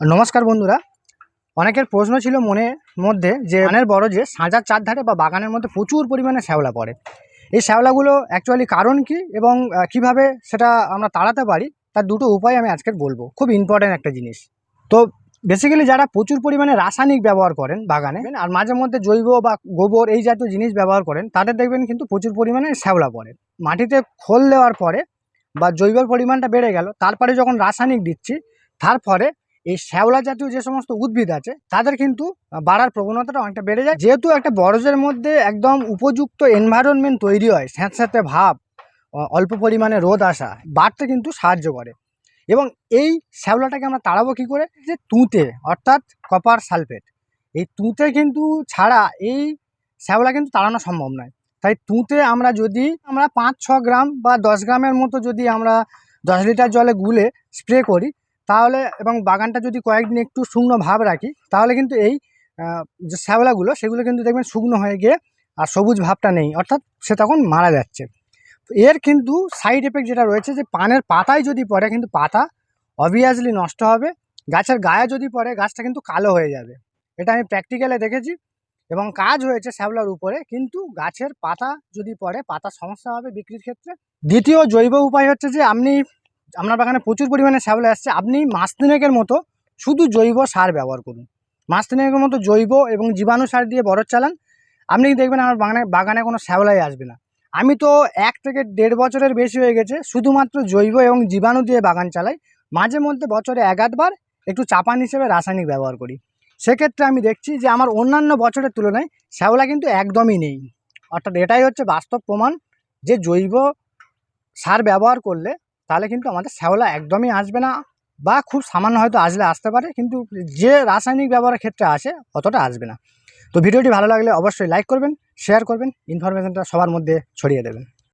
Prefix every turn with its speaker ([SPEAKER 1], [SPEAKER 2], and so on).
[SPEAKER 1] নমস্কার বন্ধুরা। অনেকের প্রশ্ন ছিল মনের মধ্যে যে ধানের বড় যে সাঁজার চারধারে বা বাগানের মধ্যে প্রচুর পরিমাণে শ্যাওলা পড়ে। এই শ্যাওলাগুলো অ্যাকচুয়ালি কারণ কি এবং কীভাবে সেটা আমরা তাড়াতে পারি, তার দুটো উপায় আমি আজকের বলব। খুব ইম্পর্ট্যান্ট একটা জিনিস। তো বেসিক্যালি যারা প্রচুর পরিমাণে রাসায়নিক ব্যবহার করেন বাগানে, আর মাঝে মধ্যে জৈব বা গোবর এই জাতীয় জিনিস ব্যবহার করেন, তাদের দেখবেন কিন্তু প্রচুর পরিমাণে শ্যাওলা পড়ে। মাটিতে খোল দেওয়ার পরে বা জৈবের পরিমাণটা বেড়ে গেল, তারপরে যখন রাসায়নিক দিচ্ছি তারপরে এই শ্যাওলা জাতীয় যে সমস্ত উদ্ভিদ আছে, তাদের কিন্তু বাড়ার প্রবণতাটা অনেকটা বেড়ে যায়। যেহেতু একটা বরজের মধ্যে একদম উপযুক্ত এনভায়রনমেন্ট তৈরি হয়, স্যাঁতস্যাঁতে ভাব অল্প পরিমাণে রোদ আসা, বাড়তে কিন্তু সাহায্য করে। এবং এই শ্যাওলাটাকে আমরা তাড়াবো কী করে? যে তুঁতে, অর্থাৎ কপার সালফেট এই তুঁতে কিন্তু ছাড়া এই শ্যাওলা কিন্তু তাড়ানো সম্ভব নয়। তাই তুঁতে আমরা যদি, আমরা পাঁচ ছ গ্রাম বা দশ গ্রামের মতো যদি আমরা দশ লিটার জলে গুলে স্প্রে করি তাহলে এবং বাগানটা যদি কয়েকদিন একটু শুকনো ভাব রাখি, তাহলে কিন্তু এই যে শ্যাওলাগুলো, সেগুলো কিন্তু দেখবেন শুকনো হয়ে গিয়ে আর সবুজ ভাবটা নেই, অর্থাৎ সে তখন মারা যাচ্ছে। এর কিন্তু সাইড এফেক্ট যেটা রয়েছে যে পানের পাতায় যদি পড়ে, কিন্তু পাতা অবভিয়াসলি নষ্ট হবে, গাছের গায়ে যদি পড়ে, গাছটা কিন্তু কালো হয়ে যাবে। এটা আমি প্র্যাকটিক্যালে দেখেছি এবং কাজ হয়েছে শ্যাওলার উপরে, কিন্তু গাছের পাতা যদি পড়ে পাতা সমস্যা হবে বিক্রির ক্ষেত্রে। দ্বিতীয় জৈব উপায় হচ্ছে যে আপনি আপনার বাগানে প্রচুর পরিমাণে শ্যাওলা আসছে। আপনি মাস তিনেকের মতো শুধু জৈব সার ব্যবহার করুন। মাস তিনেকের মতো জৈব এবং জীবাণু সার দিয়ে বরজ চালান। আপনি দেখবেন আমার বাগানে বাগানে কোনো শ্যাওলাই আসবে না। আমি তো এক থেকে দেড় বছরের বেশি হয়ে গেছে শুধুমাত্র জৈব এবং জীবাণু দিয়ে বাগান চালাই। মাঝে মধ্যে বছরে এক আধবার একটু চাপান হিসেবে রাসায়নিক ব্যবহার করি। সেক্ষেত্রে আমি দেখছি যে আমার অন্যান্য বছরের তুলনায় শ্যাওলা কিন্তু একদমই নেই। অর্থাৎ এটাই হচ্ছে বাস্তব প্রমাণ যে জৈব সার ব্যবহার করলে তাহলে কিন্তু আমাদের শ্যাওলা একদমই আসবে না বা খুব সামান্য হয়তো আসলে আসতে পারে, কিন্তু যে রাসায়নিক ব্যবহারের ক্ষেত্রে আসে অতটা আসবে না। তো ভিডিওটি ভালো লাগলে অবশ্যই লাইক করবেন শেয়ার করবেন ইনফরমেশনটা সবার মধ্যে ছড়িয়ে দেবেন।